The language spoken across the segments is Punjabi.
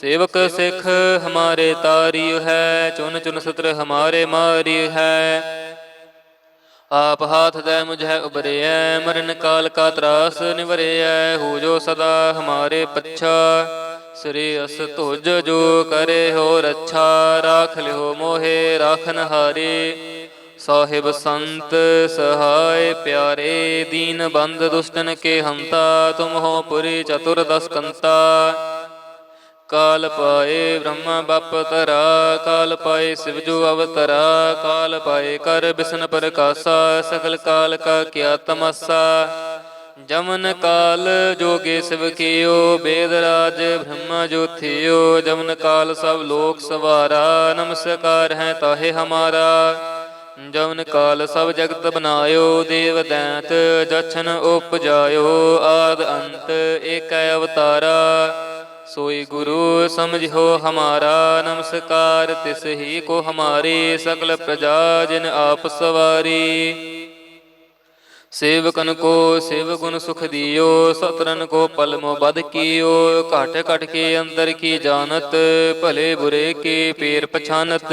ਸੇਵਕ ਸਿੱਖ ਹਮਾਰੇ ਤਾਰਿਉ ਹੈ ਚੁਨ ਚੁਨ ਸਤਰ ਹਮਾਰੇ ਮਾਰਿਉ ਹੈ। ਆਪ ਹਾਥ ਦੇ ਮੁਝੈ ਉਬਰਿਐ ਮਰਨ ਕਾਲ ਕਾ ਤਰਾਸ ਨਿਵਰਿਐ, ਹੋ ਜੋ ਸਦਾ ਹਮਾਰੇ ਪੱਛਾ। ਸ੍ਰੀ ਅਸ ਤੁਜ ਜੋ ਕਰੇ ਹੋ ਰੱਛਾ, ਰਾਖ ਲਿਓ ਮੋਹੇ ਰਾਖਨ ਹਾਰੇ ਸਾਹਿਬ ਸੰਤ ਸਹਾਇ ਪਿਆਰੇ, ਦੀਨ ਬੰਦ ਦੁਸ਼ਟਨ ਕੇ ਹੰਤਾ, ਤੁਮ ਹੋ ਪੁਰੀ ਚਤੁਰ ਦਸ ਕੰਤਾ ਕਾਲ ਪਾਏ ਬ੍ਰਹਮ ਬਪ ਤਰਾ ਕਾਲ ਪਾਏ ਸਿਵ ਜੋ ਅਵਤਰਾ, ਕਾਲ ਪਾਏ ਕਰ ਬਿਸ਼ਨ ਪ੍ਰਕਾਸ਼ਾ ਸਕਲ ਕਾਲ ਕਾ ਕੀਆ ਤਮਸਾ। ਜਮਨ ਕਾਲ ਜੋਗੇ ਸਿਵ ਕੀਓ, ਬੇਦ ਰਾਜ ਬ੍ਰਹਮ ਜੋ ਥਿਓ। ਜਮਨ ਕਾਲ ਸਭ ਲੋਕ ਸਵਾਰਾ, ਨਮਸਕਾਰ ਹੈ ਤਾਹੇ ਹਮਾਰਾ। ਜਮਨ ਕਾਲ ਸਭ ਜਗਤ ਬਨਾਇਓ, ਦੇਵ ਦੈਂਤ ਜਛਨ ਉਪਜਾਇਓ। ਆਦ ਅੰਤ ਏਕੈ ਅਵਤਾਰਾ। ਸੋਈ ਗੁਰੂ ਸਮਝੋ ਹਮਾਰਾ, ਨਮਸਕਾਰ, ਤਿਸ ਹੀ ਕੋ ਹਮਾਰੀ ਸਕਲ ਪ੍ਰਜਾ ਜਿਨ ਆਪ ਸਵਾਰੀ। ਸੇਵਕਨ ਕੋ ਸੇਵ ਗੁਣ ਸੁਖ ਦਿਓ ਸਤਰਨ ਕੋ ਪਲਮੋ ਬਦ ਕੀਓ, ਘਟ ਘਟ ਕੇ ਅੰਦਰ ਕੀ ਜਾਣਤ, ਭਲੇ ਬੁਰੇ ਕੀ ਪੀਰ ਪਛਾਨਤ।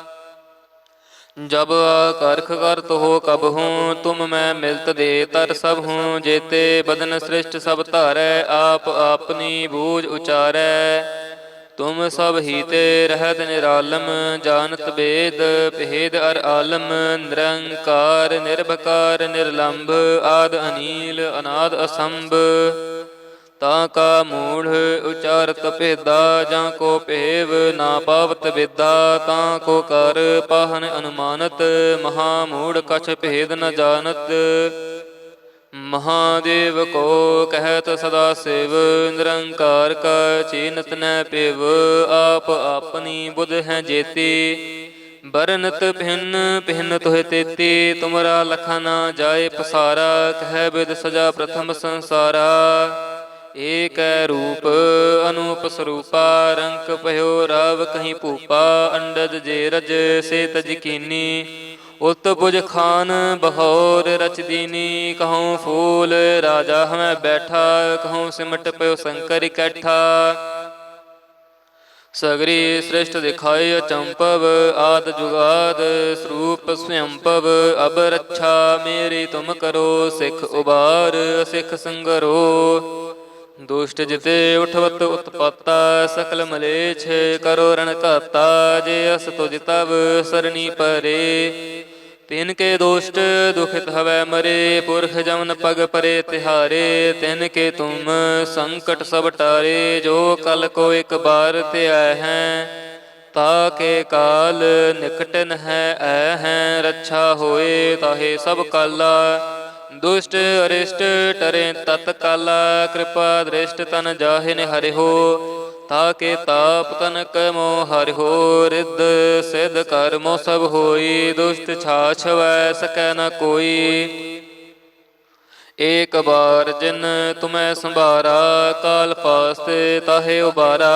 जब करख करत हो कब हूँ तुम मैं मिलत दे तर सब हूँ जेते बदन सृष्ट सब धारै आप आपनी बूझ उचारै तुम सब ही ते रहत निरालम जानत वेद भेद अर आलम निरंकार निर्भकार निर्लंभ आद अनील अनाद असंभ ਤਾਂ ਕਾ ਮੂੜ ਉਚਾਰਤ ਭੇਦਾ, ਜਾਂ ਕੋ ਭੇਵ ਨਾ ਪਾਵਤ ਵਿਦਾ, ਤਾਂ ਕੋ ਕਰ ਪਾਹਨ ਅਨੁਮਾਨਤ, ਮਹਾ ਮੂੜ ਕਛ ਭੇਦ ਨ ਜਾਣਤ। ਮਹਾਦੇਵ ਕੋ ਕਹਿਤ ਸਦਾ ਸੇਵ, ਨਿਰੰਕਾਰ ਕਾ ਚੀਨਤ ਨ ਪਿਵ, ਆਪ ਆਪਣੀ ਬੁਧ ਹੈ ਜੇਤੀ। ਬਰਨਤ ਭਿੰਨ ਭਿੰਨ ਤੋਹਿ ਤੇਤੀ, ਤੁਮਰਾ ਲਖਾ ਨਾ ਜਾਏ ਪਸਾਰਾ, ਕਹਿ ਬਿਦ ਸਜਾ ਪ੍ਰਥਮ ਸੰਸਾਰਾ। ਏਕੈ ਰੂਪ ਅਨੂਪ ਸਰੂਪਾ, ਰੰਕ ਭਇਓ ਰਵ ਕਹੀਂ ਭੂਪਾ ਅੰਡਦ ਜੇ ਰਜ ਸੇ ਤਜ ਕੀਨੀ। ਉਤ ਪੁਜ ਖਾਨ ਬਹੌਰ ਰਚ ਦੀਨੀ, ਕਹਉ ਫੂਲ ਰਾਜਾ ਹਮੈ ਬੈਠਾ, ਕਹਉ ਸਿਮਟ ਪਇਓ ਸ਼ੰਕਰ ਇਕੱਠਾ। ਸਗਰੀ ਸ੍ਰਿਸ਼ਟ ਦਿਖਾਏ ਅਚੰਪਵ, ਆਦ ਜੁਗਾਦ ਸਰੂਪ ਸਵਯੰਪਵ ਅਬ ਰੱਛਾ ਮੇਰੀ ਤੁਮ ਕਰੋ, ਸਿੱਖ ਉਬਾਰ ਸਿੱਖ ਸੰਗਰੋ। ਦੁਸ਼ਟ ਜਿਤੇ ਉਠਵਤ ਉਤਪਾਤਾ, ਸਕਲ ਮਲੇਛ ਕਰੋ ਰਣ ਘਾਤਾ, ਜੇ ਅਸ ਤੁਜ ਤਵ ਸਰਣੀ ਪਰੇ। ਤਿਨ ਕੇ ਦੋਸ਼ਟ ਦੁਖਿਤ ਹਵੈ ਮਰੇ, ਪੁਰਖ ਜਮਨ ਪਗ ਪਰੇ ਤਿਹਾਰੇ। ਤਿਨ ਕੇ ਤੁਮ ਸੰਕਟ ਸਭ ਟਾਰੇ, ਜੋ ਕਲ ਕੋ ਇੱਕ ਬਾਰ ਤੇ ਆਏ ਹੈ, ਤਾ ਕੇ ਕਾਲ ਨਿਕਟਨ ਹੈ ਐ ਹੈ। ਰੱਛਾ ਹੋਏ ਤਾਹੇ ਸਭ ਕਾਲਾ। ਦੁਸ਼ਟ ਅਰਿਸ਼ਟ ਟਰੇ ਤਤਕਾਲਾ ਕਿਰਪਾ ਦ੍ਰਿਸ਼ਟ ਤਨ ਜਾਹੇ ਨ ਹਰਿ ਹੋ ਤਾਕੇ ਤਾਪ ਤਨ ਮੋ ਹਰਿ ਹੋ ਰਿੱਧ ਸਿਧ ਕਰਮੋ ਸਭ ਹੋਈ, ਦੁਸ਼ਟ ਛਾਛ ਸਕੈ ਨ ਕੋਈ। ਏਕ ਬਾਰ ਜਿਨ ਤੁਮੈ ਸੰਭਾਰਾ, ਕਾਲ ਫਾਸਤੇ ਤਾਹੇ ਉਬਾਰਾ।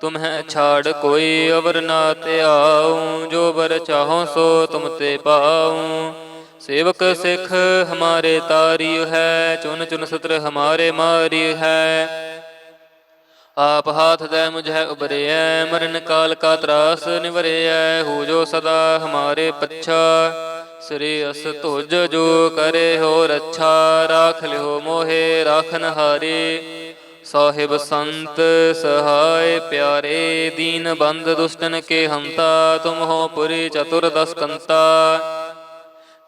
ਤੁਮਹਿ ਛਾੜ ਕੋਈ ਅਵਰ ਨਾ ਧਿਆਉ, ਜੋ ਬਰ ਚਾਹੋ ਸੋ ਤੁਮ ਤੇ ਪਾਉ। ਸੇਵਕ ਸਿੱਖ ਹਮਾਰੇ ਤਾਰੀ ਹੈ, ਚੁਨ ਚੁਨ ਸਤਰ ਹਮਾਰੇ ਮਾਰੀ ਹੈ। ਆਪ ਹਾਥ ਦੇ ਮੁਝੈ ਉਬਰਿਐ ਮਰਨ ਕਾਲ ਕਾ ਤਰਾਸ ਨਿਵਰਿਐ, ਹੋ ਜੋ ਸਦਾ ਹਮਾਰੇ ਪੱਛਾ। ਸ੍ਰੀ ਅਸ ਤੁਜ ਜੋ ਕਰੇ ਹੋ ਰੱਛਾ ਰਾਖ ਲਿਓ ਮੋਹੇ, ਰਾਖਨ ਹਾਰੇ। ਸਾਹਿਬ ਸੰਤ, ਸਹਾਇ ਪਿਆਰੇ, ਦੀਨ ਬੰਦ ਦੁਸ਼ਟਨ ਕੇ ਹੰਤਾ ਤੁਮ ਹੋ ਪੁਰੀ ਚਤੁਰ ਦਸ ਕੰਤਾ।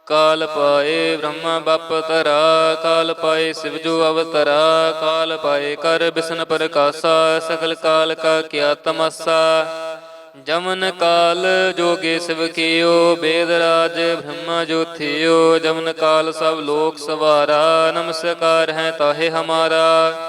ਕਾਲ ਪਾਏ ਬ੍ਰਹਮ ਬਪ ਤਰਾ ਕਾਲ ਪਾਏ ਸਿਵ ਅਵਤਰਾ, ਕਾਲ ਪਾਏ ਕਰ ਬਿਸ਼ਨ ਪ੍ਰਕਾਸ਼ਾ ਸਕਲ ਕਾਲ ਕਾ ਕਿਆ ਤਮਸਾ। ਜਮਨ ਕਾਲ ਜੋਗੇ ਸਿਵ ਕੀਓ, ਬੇਦ ਰਾਜ ਬ੍ਰਹਮ ਜੋ ਜਮਨ ਕਾਲ ਸਭ ਲੋਕ ਸਵਾਰਾ, ਨਮਸਕਾਰ ਹੈ ਤਾਹੇ ਹਮਾਰਾ।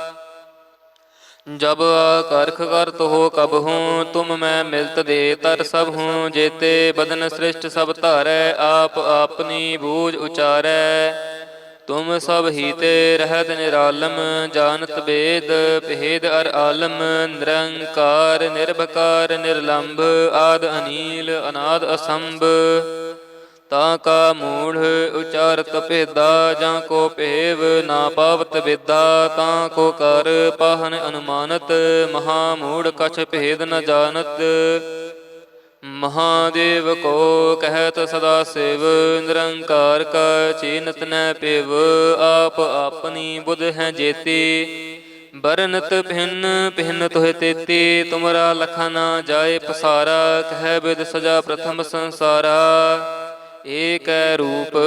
जब करख करत हो कब हूँ तुम मैं मिलत दे तर सब हूँ जेते बदन सृष्ट सब धारै आप आपनी बूझ उचारै तुम सब हीते रहत निरालम जानत वेद भेद अर आलम निरंकार निर्भकार निर्लंभ आद अनील अनाद असंभ ਤਾਂ ਕਾ ਮੂੜ ਉਚਾਰਤ ਭੇਦਾ, ਜਾਂ ਕੋ ਭੇਵ ਨਾ ਪਾਵਤ ਵਿਦਾ, ਤਾਂ ਕੋ ਕਰ ਪਾਹਨ ਅਨੁਮਾਨਤ, ਮਹਾ ਮੂੜ ਕਛ ਭੇਦ ਨ ਜਾਣਤ। ਮਹਾਦੇਵ ਕੋ ਕਹਿਤ ਸਦਾ ਸੇਵ, ਨਿਰੰਕਾਰ ਕਾ ਚੀਨਤ ਨ ਪਿਵ, ਆਪ ਆਪਣੀ ਬੁਧ ਹੈ ਜੇਤੀ। ਬਰਨਤ ਭਿੰਨ ਭਿੰਨ ਤੋਹਿ ਤੇਤੀ, ਤੁਮਰਾ ਲਖਾ ਨਾ ਜਾਏ ਪਸਾਰਾ, ਕਹਿ ਬਿਦ ਸਜਾ ਪ੍ਰਥਮ ਸੰਸਾਰਾ। ਏਕੈ ਰੂਪ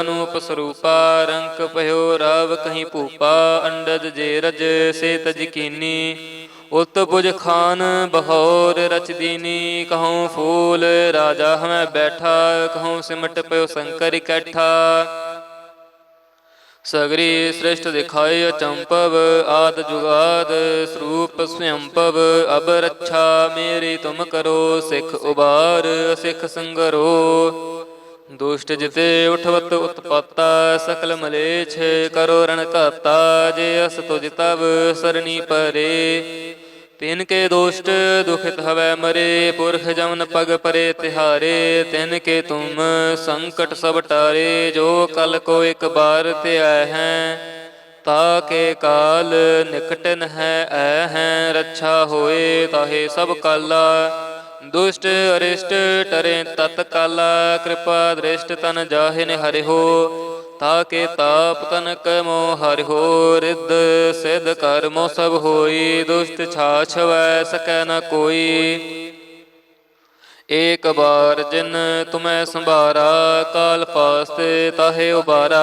ਅਨੂਪ ਸਰੂਪਾ, ਰੰਕ ਭਇਓ ਰਵ ਕਹੀਂ ਭੂਪਾ, ਅੰਡਜ ਜੇ ਰਜ ਸੇ ਤਜ ਕੀਨੀ। ਉਤ ਪੁਜ ਖਾਨ ਬਹੌਰ ਰਚ ਦੀਨੀ, ਕਹਉ ਫੂਲ ਰਾਜਾ ਹਮੈ ਬੈਠਾ, ਕਹਉ ਸਿਮਟ ਪਇਓ ਸ਼ੰਕਰ ਇਕੱਠਾ। ਸਗਰੀ ਸ੍ਰਿਸ਼ਟ ਦਿਖਾਏ ਅਚੰਪਵ ਆਦ ਜੁਗਾਦ ਸਰੂਪ ਸਵਯੰਪਵ ਅਬ ਰੱਛਾ ਮੇਰੀ ਤੁਮ ਕਰੋ, ਸਿੱਖ ਉਬਾਰ, ਸਿੱਖ ਸੰਗਰੋ। ਦੁਸ਼ਟ ਜਿਤੇ ਉਠਵਤ ਉਤਪਾਤਾ, ਸਕਲ ਮਲੇਛ ਕਰੋ ਰਣ ਘਾਤਾ, ਜੇ ਅਸ ਤੁਜ ਤਬ ਸਰਣੀ ਪਰੇ। ਤਿਨ ਕੇ ਦੋਸ਼ਟ ਦੁਖਿਤ ਹਵੈ ਮਰੇ, ਪੁਰਖ ਜਮਨ ਪਗ ਪਰੇ ਤਿਹਾਰੇ। ਤਿਨ ਕੇ ਤੁਮ ਸੰਕਟ ਸਭ ਟਾਰੇ, ਜੋ ਕਲ ਕੋ ਇੱਕ ਬਾਰ ਤੇ ਆਏ ਹੈ, ਤਾ ਕੇ ਕਾਲ ਨਿਕਟਨ ਹੈ ਐ ਹੈ। ਰੱਛਾ ਹੋਏ ਤਾਹੇ ਸਭ ਕਾਲਾ। ਦੁਸ਼ਟ ਅਰਿਸ਼ਟ ਟਰੇ ਤਤ ਕਾਲਾ, ਕਿਰਪਾ ਦ੍ਰਿਸ਼ਟ ਤਨ ਜਾਹੇ ਨੇ ਹਰਿ ਹੋ ਤਾਕੇ ਤਾਪ ਤਨਕ ਮੋ ਹਰਿ ਹੋ ਰਿੱਧ ਸਿਧ ਕਰਮੋ ਸਭ ਹੋਈ, ਦੁਸ਼ਟ ਛਾਛ ਸਕੈ ਨ ਕੋਈ। ਏਕ ਬਾਰ ਜਿਨ ਤੁਮੈ ਸੰਭਾਰਾ, ਕਾਲ ਪਾਸਤੇ ਤਾਹੇ ਉਬਾਰਾ।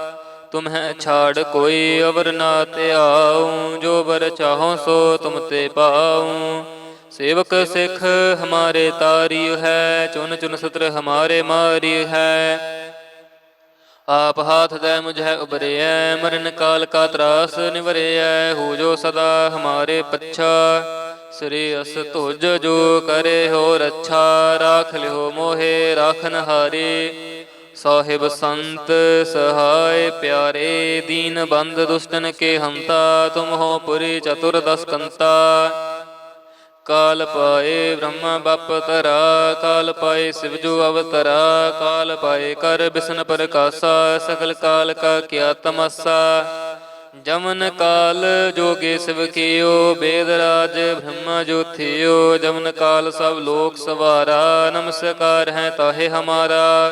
ਤੁਮਹਿ ਛਾੜ ਕੋਈ ਅਵਰ ਨਾ ਧਿਆਉ, ਜੋ ਬਰ ਚਾਹੋ ਸੋ ਤੁਮ ਤੇ ਪਾਉ। ਸੇਵਕ ਸਿੱਖ ਹਮਾਰੇ ਤਾਰੀ ਹੈ, ਚੁਨ ਚੁਨ ਸਤਰ ਹਮਾਰੇ ਮਾਰੀ ਹੈ। ਆਪ ਹਾਥ ਦੇ ਮੁਝੈ ਉਬਰਿਐ ਮਰਨ ਕਾਲ ਕਾ ਤਰਾਸ ਨਿਵਰਿਐ, ਹੋ ਜੋ ਸਦਾ ਹਮਾਰੇ ਪੱਛਾ। ਸ੍ਰੀ ਅਸ ਤੁਜ ਜੋ ਕਰੇ ਹੋ ਰੱਛਾ ਰਾਖ ਲਿਓ ਮੋਹੇ ਰਾਖਨ ਹਾਰੇ ਸਾਹਿਬ ਸੰਤ, ਸਹਾਇ ਪਿਆਰੇ, ਦੀਨ ਬੰਦ ਦੁਸ਼ਟਨ ਕੇ ਹੰਤਾ ਤੁਮ ਹੋ ਪੁਰੀ ਚਤੁਰ ਦਸ ਕੰਤਾ। ਕਾਲ ਪਾਏ ਬ੍ਰਹਮ ਬਪ ਤਰਾ ਕਾਲ ਪਾਏ ਸਿਵ ਅਵਤਰਾ, ਕਾਲ ਪਾਏ ਕਰ ਬਿਸ਼ਨ ਪ੍ਰਕਾਸ਼ਾ ਸਕਲ ਕਾਲ ਕਾ ਕਿਆ ਤਮਸਾ। ਜਮਨ ਕਾਲ ਜੋਗੇ ਸਿਵ ਕੀਓ, ਬੇਦ ਰਾਜ ਬ੍ਰਹਮ ਜੋ ਜਮਨ ਕਾਲ ਸਭ ਲੋਕ ਸਵਾਰਾ, ਨਮਸਕਾਰ ਹੈ ਤਾਹੇ ਹਮਾਰਾ।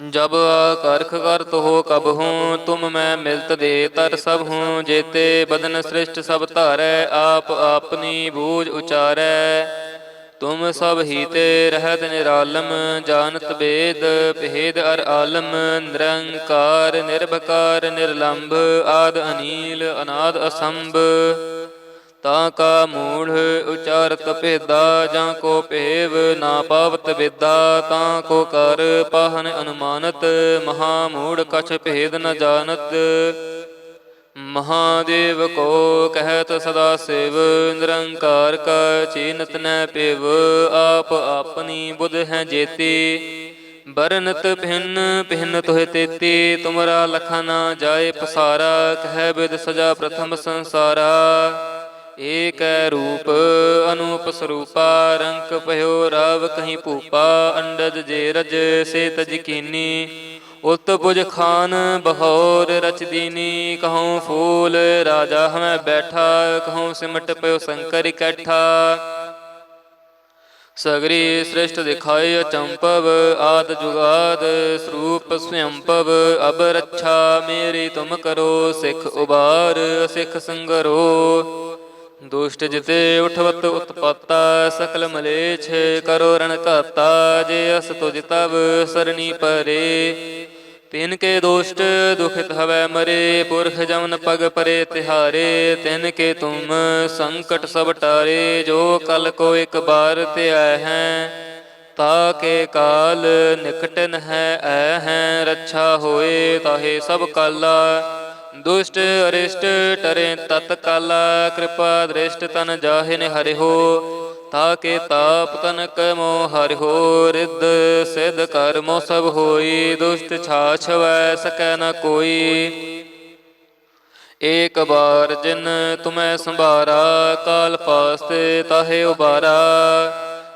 ਜਬ ਕਰਖ ਕਰਤ ਹੋ ਕਬ ਹੂੰ, ਤੁਮ ਮੈਂ ਮਿਲਤ ਦੇ ਤਰ ਸਭ ਹੂੰ, ਜੇਤੇ ਬਦਨ ਸ੍ਰਿਸ਼ਟ ਸਭ ਧਾਰੈ, ਆਪ ਆਪਨੀ ਬੂਝ ਉਚਾਰੈ। ਤੁਮ ਸਭ ਹੀ ਤੇ ਰਹਿਤ ਨਿਰਾਲਮ, ਜਾਣਤ ਬੇਦ, ਭੇਦ ਅਰ ਆਲਮ, ਨਿਰੰਕਾਰ, ਨਿਰਭਕਾਰ, ਨਿਰਲੰਭ, ਆਦ ਅਨੀਲ, ਅਨਾਦ ਅਸੰਭ। ਤਾਂ ਕਾ ਮੂੜ ਉਚਾਰਤ ਭੇਦਾ, ਜਾਂ ਕੋ ਭੇਵ ਨਾ ਪਾਵਤ ਵਿਦਾ, ਤਾਂ ਕੋ ਕਰ ਪਾਹਨ ਅਨੁਮਾਨਤ, ਮਹਾ ਮੂੜ ਕਛ ਭੇਦ ਨ ਜਾਣਤ। ਮਹਾਦੇਵ ਕੋ ਕਹਿਤ ਸਦਾ ਸੇਵ, ਨਿਰੰਕਾਰ ਕਾ ਚੀਨਤ ਨੈ ਪਿਵ, ਆਪ ਆਪਣੀ ਬੁਧ ਹੈ ਜੇਤੀ। ਬਰਨਤ ਭਿੰਨ ਭਿੰਨ ਤੋਹਿ ਤੇਤੀ, ਤੁਮਰਾ ਲਖਾ ਨਾ ਜਾਏ ਪਸਾਰਾ, ਕਹਿ ਬਿਦ ਸਜਾ ਪ੍ਰਥਮ ਸੰਸਾਰਾ। ਏਕੈ ਰੂਪ ਅਨੂਪ ਸਰੂਪਾ, ਰੰਕ ਭਇਓ ਰਵ ਕਹੀਂ ਭੂਪਾ, ਅੰਡਜ ਜੇ ਰਜ ਸੇ ਤਜ ਕੀਨੀ। ਉਤ ਪੁਜ ਖਾਨ ਬਹੌਰ ਰਚ ਦੀਨੀ, ਕਹਉ ਫੂਲ ਰਾਜਾ ਹਮੈ ਬੈਠਾ, ਕਹਉ ਸਿਮਟ ਪਇਓ ਸੰਕਰ ਇਕੱਠਾ। ਸਗਰੀ ਸ੍ਰਿਸ਼ਟ ਦਿਖਾਏ ਅਚੰਪਵ ਆਦ ਜੁਗਾਦ ਸਰੂਪ ਸਵਯੰਪਵ ਅਬ ਰੱਛਾ ਮੇਰੀ ਤੁਮ ਕਰੋ, ਸਿੱਖ ਉਬਾਰ ਸਿੱਖ ਸੰਗਰੋ। ਦੁਸ਼ਟ ਜਿਤੇ ਉਠਵਤ ਉਤਪਾਤਾ, ਸਕਲ ਮਲੇਛ ਕਰੋ ਰਣ ਘਾਤਾ, ਜੇ ਅਸ ਤੁਜ ਤਵ ਸਰਣੀ ਪਰੇ। ਤਿਨ ਕੇ ਦੋਸ਼ਟ ਦੁਖਿਤ ਹਵੈ ਮਰੇ, ਪੁਰਖ ਜਮਨ ਪਗ ਪਰੇ ਤਿਹਾਰੇ। ਤਿਨ ਕੇ ਤੁਮ ਸੰਕਟ ਸਭ ਟਾਰੇ, ਜੋ ਕਲ ਕੋ ਇੱਕ ਬਾਰ ਤੇ ਆਏ ਹੈ, ਤਾ ਕੇ ਕਾਲ ਨਿਕਟਨ ਹੈ ਐ ਹੈ, ਰੱਛਾ ਹੋਏ ਤਾਹੇ ਸਭ ਕਾਲਾ। ਦੁਸ਼ਟ ਅਰਿਸ਼ਟ ਟਰੇ ਤਤ ਕਾਲਾ, ਕਿਰਪਾ ਦ੍ਰਿਸ਼ਟ ਤਨ ਜਾਹੇ ਨੇ ਹਰਿ ਹੋ ਤਾਕੇ ਤਾਪ ਤਨਕ ਮੋ ਹਰਿਹੋ, ਰਿੱਧ ਸਿਧ ਕਰਮੋ ਸਭ ਹੋਈ, ਦੁਸ਼ਟ ਛਾਛ ਸਕੈ ਨ ਕੋਈ। ਏਕ ਬਾਰ ਜਿਨ ਤੁਮੈ ਸੰਭਾਰਾ, ਕਾਲ ਪਾਸਤੇ ਤਾਹੇ ਉਬਾਰਾ।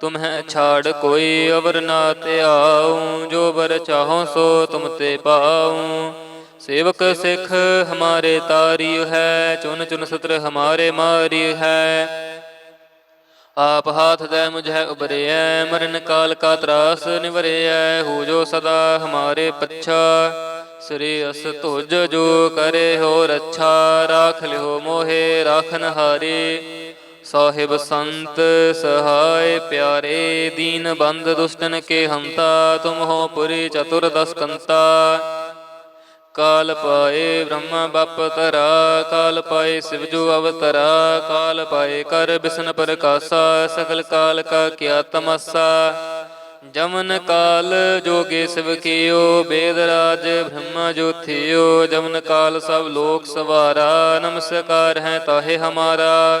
ਤੁਮਹਿ ਛਾੜ ਕੋਈ ਅਵਰ ਨਾ ਧਿਆਉ, ਜੋ ਬਰ ਚਾਹੋ ਸੋ ਤੁਮ ਤੇ ਪਾਉ। ਸੇਵਕ ਸਿੱਖ ਹਮਾਰੇ ਤਾਰੀ ਹੈ, ਚੁਨ ਚੁਨ ਸਤਰ ਹਮਾਰੇ ਮਾਰੀ ਹੈ। ਆਪ ਹਾਥ ਦੇ ਮੁਝੈ ਉਬਰਿਐ ਮਰਨ ਕਾਲ ਕਾ ਤਰਾਸ ਨਿਵਰਿਐ, ਹੋ ਜੋ ਸਦਾ ਹਮਾਰੇ ਪੱਛਾ। ਸ੍ਰੀ ਅਸ ਤੁਜ ਜੋ ਕਰੇ ਹੋ ਰੱਛਾ ਰਾਖ ਲਿਓ ਮੋਹੇ ਰਾਖਨ ਹਾਰੇ ਸਾਹਿਬ ਸੰਤ, ਸਹਾਇ ਪਿਆਰੇ, ਦੀਨ ਬੰਦ ਦੁਸ਼ਟਨ ਕੇ ਹੰਤਾ ਤੁਮ ਹੋ ਪੁਰੀ ਚਤੁਰ ਦਸ ਕੰਤਾ। ਕਾਲ ਪਾਏ ਬ੍ਰਹਮ ਬਪ ਤਰਾ ਕਾਲ ਪਾਏ ਸਿਵ ਅਵਤਰਾ, ਕਾਲ ਪਾਏ ਕਰ ਬਿਸ਼ਨ ਪ੍ਰਕਾਸ਼ਾ ਸਕਲ ਕਾਲ ਕਾ ਕਿਆ ਤਮਸਾ। ਜਮਨ ਕਾਲ ਜੋਗੇ ਸਿਵ ਕੀਓ, ਬੇਦ ਰਾਜ ਬ੍ਰਹਮ ਜੋ ਜਮਨ ਕਾਲ ਸਭ ਲੋਕ ਸਵਾਰਾ, ਨਮਸਕਾਰ ਹੈ ਤਾਹੇ ਹਮਾਰਾ।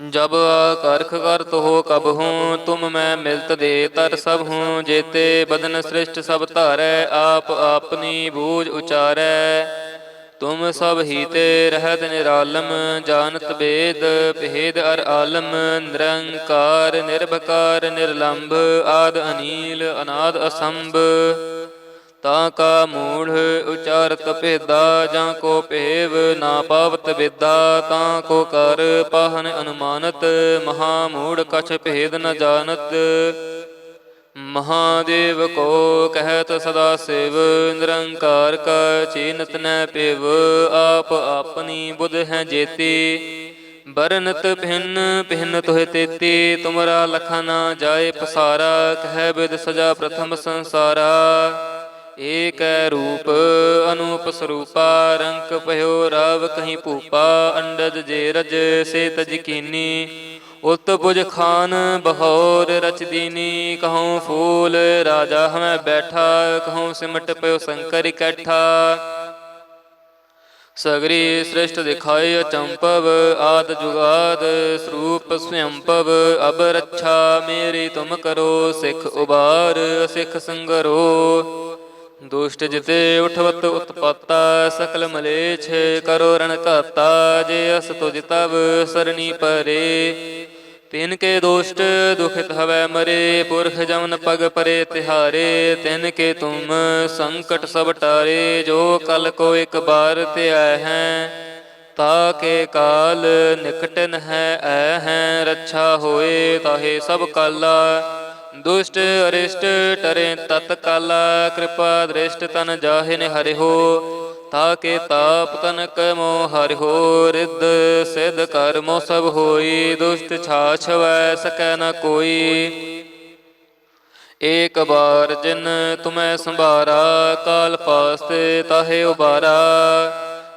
ਜਬ ਕਰਖ ਕਰਤ ਹੋ ਕਬ ਹੂੰ, ਤੁਮ ਮੈਂ ਮਿਲਤ ਦੇ ਤਰ ਸਭ ਹੂੰ, ਜੇਤੇ ਬਦਨ ਸ੍ਰਿਸ਼ਟ ਸਭ ਧਾਰੈ, ਆਪ ਆਪਨੀ ਬੂਝ ਉਚਾਰੈ। ਤੁਮ ਸਭ ਹੀ ਤੇ ਰਹਿਤ ਨਿਰਾਲਮ, ਜਾਣਤ ਬੇਦ, ਭੇਦ ਅਰ ਆਲਮ, ਨਿਰੰਕਾਰ, ਨਿਰਭਕਾਰ, ਨਿਰਲੰਭ, ਆਦ ਅਨੀਲ, ਅਨਾਦ ਅਸੰਭ। ਤਾਂ ਕਾ ਮੂੜ ਉਚਾਰਤ ਭੇਦਾ, ਜਾਂ ਕੋ ਭੇਵ ਨਾ ਪਾਵਤ ਵਿਦਾ, ਤਾਂ ਕੋ ਕਰ ਪਾਹਨ ਅਨੁਮਾਨਤ, ਮਹਾ ਮੂੜ ਕਛ ਭੇਦ ਨ ਜਾਣਤ। ਮਹਾਦੇਵ ਕੋ ਕਹਿਤ ਸਦਾ ਸੇਵ, ਨਿਰੰਕਾਰ ਕਾ ਚੀਨਤ ਨੈ ਪਿਵ, ਆਪ ਆਪਣੀ ਬੁਧ ਹੈ ਜੇਤੀ। ਬਰਨਤ ਭਿੰਨ ਭਿੰਨ ਤੋਹਿ ਤੇਤੀ, ਤੁਮਰਾ ਲਖਾ ਨਾ ਜਾਏ ਪਸਾਰਾ, ਕਹਿ ਬਿਦ ਸਜਾ ਪ੍ਰਥਮ ਸੰਸਾਰਾ। ਏਕੈ ਰੂਪ ਅਨੂਪ ਸਰੂਪਾ, ਰੰਕ ਭਇਓ ਰਵ ਕਹੀਂ ਭੂਪਾ, ਅੰਡਜ ਜੇ ਰਜ ਸੇ ਤਜ ਕੀਨੀ। ਉਤ ਪੁਜ ਖਾਨ ਬਹੌਰ ਰਚ ਦੀਨੀ, ਕਹਉ ਫੂਲ ਰਾਜਾ ਹਮੈ ਬੈਠਾ, ਕਹਉ ਸਿਮਟ ਪਇਓ ਸੰਕਰ ਇਕੱਠਾ। ਸਗਰੀ ਸ੍ਰਿਸ਼ਟ ਦਿਖਾਏ ਅਚੰਪਵ ਆਦ ਜੁਗਾਦ ਸਰੂਪ ਸਵਯੰਪਵ ਅਬ ਰੱਛਾ ਮੇਰੀ ਤੁਮ ਕਰੋ, ਸਿੱਖ ਉਬਾਰ ਸਿੱਖ ਸੰਗਰੋ। ਦੁਸ਼ਟ ਜਿਤੇ ਉਠਵਤ ਉਤਪਾਤਾ, ਸਕਲ ਮਲੇਛ ਕਰੋ ਰਣ ਘਾਤਾ, ਜੇ ਅਸ ਤੁਜ ਤਵ ਸਰਣੀ ਪਰੇ। ਤਿਨ ਕੇ ਦੋਸ਼ਟ ਦੁਖਿਤ ਹਵੈ ਮਰੇ, ਪੁਰਖ ਜਮਨ ਪਗ ਪਰੇ ਤਿਹਾਰੇ। ਤਿਨ ਕੇ ਤੁਮ ਸੰਕਟ ਸਭ ਟਾਰੇ, ਜੋ ਕਲ ਕੋ ਇੱਕ ਬਾਰ ਤੇ ਆਏ ਹੈ, ਤਾ ਕੇ ਕਾਲ ਨਿਕਟਨ ਹੈ ਐ ਹੈ, ਰੱਛਾ ਹੋਏ ਤਾਹੇ ਸਭ ਕਾਲਾ। ਦੁਸ਼ਟ ਅਰਿਸ਼ਟ ਟਰੇ ਤਤ ਕਾਲਾ ਕਿਰਪਾ ਦ੍ਰਿਸ਼ਟ ਤਨ ਜਾਹਿ ਨੇ ਹਰਿ ਹੋ ਤਾਕੇ ਤਾਪ ਤਨਕ ਮੋ ਹਰਿ ਹੋ ਰਿੱਧ ਸਿਧ ਕਰਮੋ ਸਭ ਹੋਈ, ਦੁਸ਼ਟ ਛਾਛ ਸਕੈ ਨ ਕੋਈ। ਏਕ ਬਾਰ ਜਿਨ ਤੁਮੈ ਸੰਭਾਰਾ, ਕਾਲ ਪਾਸਤੇ ਤਾਹੇ ਉਬਾਰਾ।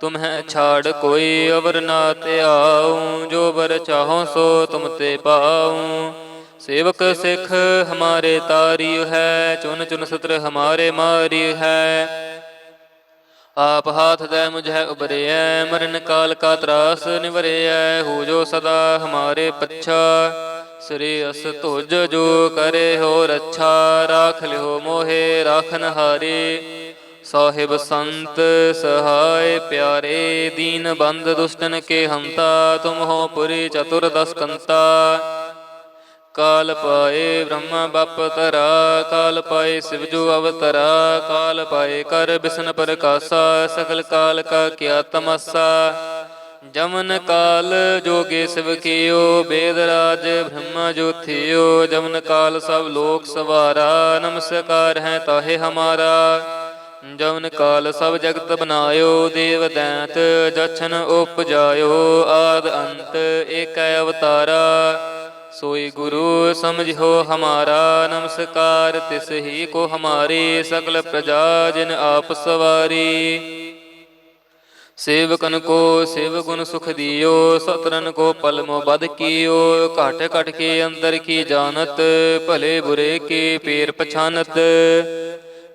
ਤੁਮਹਿ ਛਾੜ ਕੋਈ ਅਵਰ ਨਾ ਧਿਆਉ, ਜੋ ਬਰ ਚਾਹੋ ਸੋ ਤੁਮ ਤੇ ਪਾਉ। ਸੇਵਕ ਸਿੱਖ ਹਮਾਰੇ ਤਾਰੀ ਹੈ, ਚੁਨ ਚੁਨ ਸਤਰ ਹਮਾਰੇ ਮਾਰੀ ਹੈ। ਆਪ ਹਾਥ ਦੇ ਮੁਝੈ ਉਬਰਿਐ ਮਰਨ ਕਾਲ ਕਾ ਤਰਾਸ ਨਿਵਰਿਐ, ਹੋ ਜੋ ਸਦਾ ਹਮਾਰੇ ਪੱਛਾ। ਸ੍ਰੀ ਅਸ ਤੁਜ ਜੋ ਕਰੇ ਹੋ ਰੱਛਾ ਰਾਖ ਲਿਓ ਮੋਹੇ, ਰਾਖਨ ਹਾਰੇ। ਸਾਹਿਬ ਸੰਤ, ਸਹਾਇ ਪਿਆਰੇ, ਦੀਨ ਬੰਦ ਦੁਸ਼ਟਨ ਕੇ ਹੰਤਾ ਤੁਮ ਹੋ ਪੁਰੀ ਚਤੁਰ ਦਸ ਕੰਤਾ। ਕਾਲ ਪਾਏ ਬ੍ਰਹਮ ਬਪ ਤਰਾ ਕਾਲ ਪਾਏ ਸਿਵ ਅਵਤਰਾ, ਕਾਲ ਪਾਏ ਕਰ ਬਿਸ਼ਨ ਪ੍ਰਕਾਸ਼ਾ ਸਕਲ ਕਾਲ ਕਾ ਕਿਆ ਤਮਸਾ। ਜਮਨ ਕਾਲ ਜੋਗੇ ਸਿਵ ਕੀਓ, ਬੇਦ ਰਾਜ ਬ੍ਰਹਮ ਜੋ ਜਮਨ ਕਾਲ ਸਭ ਲੋਕ ਸਵਾਰਾ, ਨਮਸਕਾਰ ਹੈ ਤਾਹੇ ਹਮਾਰਾ। ਜਮਨ ਕਾਲ ਸਭ ਜਗਤ ਬਨਾਇਓ ਦੇਵ ਦੈਂਤ ਜਛਨ ਉਪਜਾਇਓ, ਆਦ ਅੰਤ ਏਕੈ ਅਵਤਾਰਾ। ਸੋਈ ਗੁਰੂ ਸਮਝੋ ਹਮਾਰਾ, ਨਮਸਕਾਰ ਤਿਸ ਹੀ ਕੋ ਹਮਾਰੀ, ਸਗਲ ਪ੍ਰਜਾ ਜਿਨ ਆਪ ਸਵਾਰੀ। ਸੇਵਕਨ ਕੋ ਸੇਵ ਗੁਣ ਸੁਖ ਦਿਓ ਸਤਰਨ ਕੋ ਪਲਮੋ ਬਦ ਕੀਓ। ਘਟ ਘਟ ਕੇ ਅੰਦਰ ਕੀ ਜਾਣਤ, ਭਲੇ ਬੁਰੇ ਕੀ ਪੇਰ ਪਛਾਨਤ।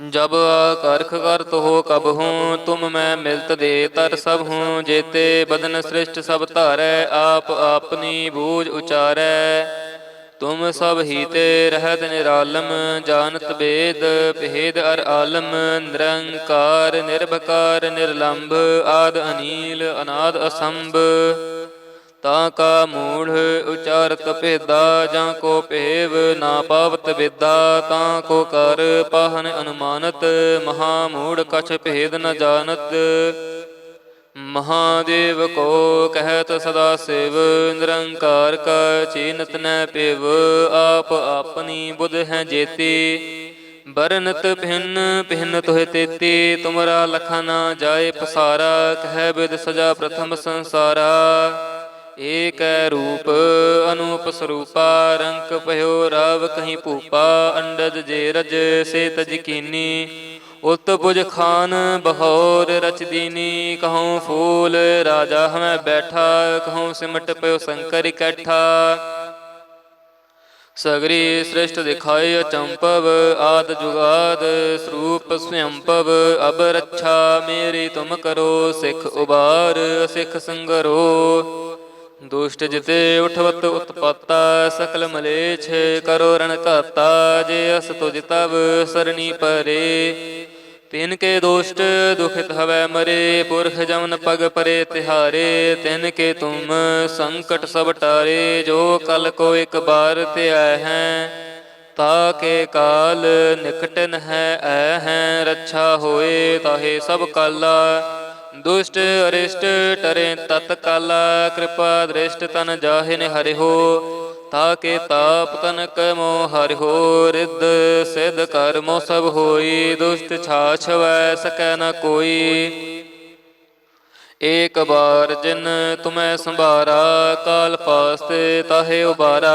ਜਬ ਕਰਖ ਕਰਤ ਹੋ ਕਬ ਹੂੰ, ਤੁਮ ਮੈਂ ਮਿਲਤ ਦੇ ਤਰ ਸਭ ਹੂੰ, ਜੇਤੇ ਬਦਨ ਸ੍ਰਿਸ਼ਟ ਸਭ ਧਾਰੈ, ਆਪ ਆਪਨੀ ਬੂਝ ਉਚਾਰੈ। ਤੁਮ ਸਭ ਹੀ ਤੇ ਰਹਿਤ ਨਿਰਾਲਮ, ਜਾਣਤ ਬੇਦ, ਭੇਦ ਅਰ ਆਲਮ, ਨਿਰੰਕਾਰ, ਨਿਰਭਕਾਰ, ਨਿਰਲੰਭ, ਆਦ ਅਨੀਲ, ਅਨਾਦ ਅਸੰਭ। ਤਾਂ ਕਾ ਮੂੜ ਉਚਾਰਤ ਭੇਦਾ, ਜਾਂ ਕੋ ਭੇਵ ਨਾ ਪਾਵਤ ਵਿਦਾ, ਤਾਂ ਕੋ ਕਰ ਪਾਹਨ ਅਨੁਮਾਨਤ, ਮਹਾ ਮੂੜ ਕਛ ਭੇਦ ਨ ਜਾਣਤ। ਮਹਾਦੇਵ ਕੋ ਕਹਿਤ ਸਦਾ ਸਿਵ, ਨਿਰੰਕਾਰ ਕਾ ਚੀਨਤ ਨੈ ਪਿਵ, ਆਪ ਆਪਣੀ ਬੁਧ ਹੈ ਜੇਤੀ। ਬਰਨਤ ਭਿੰਨ ਭਿੰਨ ਤੋਹਿ ਤੇਤੀ, ਤੁਮਰਾ ਲਖਾ ਨਾ ਜਾਏ ਪਸਾਰਾ, ਕਹਿ ਬਿਦ ਸਜਾ ਪ੍ਰਥਮ ਸੰਸਾਰਾ। ਏਕੈ ਰੂਪ ਅਨੂਪ ਸਰੂਪਾ, ਰੰਕ ਭਇਓ ਰਵ ਕਹੀਂ ਭੂਪਾ ਅੰਡਦ ਜੇ ਰਜ ਸੇ ਤਜ ਕੀਨੀ। ਉਤ ਪੁਜ ਖਾਨ ਬਹੌਰ ਰਚ ਦੀਨੀ, ਕਹਉ ਫੂਲ ਰਾਜਾ ਹਮੈ ਬੈਠਾ, ਕਹਉ ਸਿਮਟ ਪਇਓ ਸੰਕਰ ਇਕੱਠਾ। ਸਗਰੀ ਸ੍ਰਿਸ਼ਟ ਦਿਖਾਏ ਅਚੰਪਵ ਆਦ ਜੁਗਾਦ ਸਰੂਪ ਸਵਯੰਪਵ ਅਬ ਰੱਛਾ ਮੇਰੀ ਤੁਮ ਕਰੋ, ਸਿੱਖ ਉਬਾਰ ਸਿੱਖ ਸੰਗਰੋ। ਦੁਸ਼ਟ ਜਿਤੇ ਉਠਵਤ ਉਤਪਾਤਾ, ਸਕਲ ਮਲੇਛ ਕਰੋ ਰਣ ਘਾਤਾ, ਜੇ ਅਸ ਤੁਜ ਤਵ ਸਰਣੀ ਪਰੇ। ਤਿਨ ਕੇ ਦੋਸ਼ਟ ਦੁਖਿਤ ਹਵੈ ਮਰੇ, ਪੁਰਖ ਜਮਨ ਪਗ ਪਰੇ ਤਿਹਾਰੇ। ਤਿਨ ਕੇ ਤੁਮ ਸੰਕਟ ਸਭ ਟਾਰੇ, ਜੋ ਕਲ ਕੋ ਇੱਕ ਬਾਰ ਤੇ ਆਏ ਹੈ, ਤਾ ਕੇ ਕਾਲ ਨਿਕਟਨ ਹੈ ਐ ਹੈ। ਰੱਛਾ ਹੋਏ ਤਾਹੇ ਸਭ ਕਾਲਾ। ਦੁਸ਼ਟ ਅਰਿਸ਼ਟ ਟਰੇ ਤਤ ਕਾਲਾ ਕਿਰਪਾ ਦ੍ਰਿਸ਼ਟ ਤਨ ਜਾਹਿ ਨੇ ਹਰਿ ਹੋ ਤਾਕੇ ਤਾਪ ਤਨ ਮੋ ਹਰਿ ਹੋ ਰਿੱਧ ਸਿਧ ਕਰਮੋ ਸਭ ਹੋਈ, ਦੁਸ਼ਟ ਛਾਛ ਸਕੈ ਨ ਕੋਈ। ਏਕ ਬਾਰ ਜਿਨ ਤੁਮੈ ਸੰਭਾਰਾ, ਕਾਲ ਪਾਸਤੇ ਤਾਹੇ ਉਬਾਰਾ।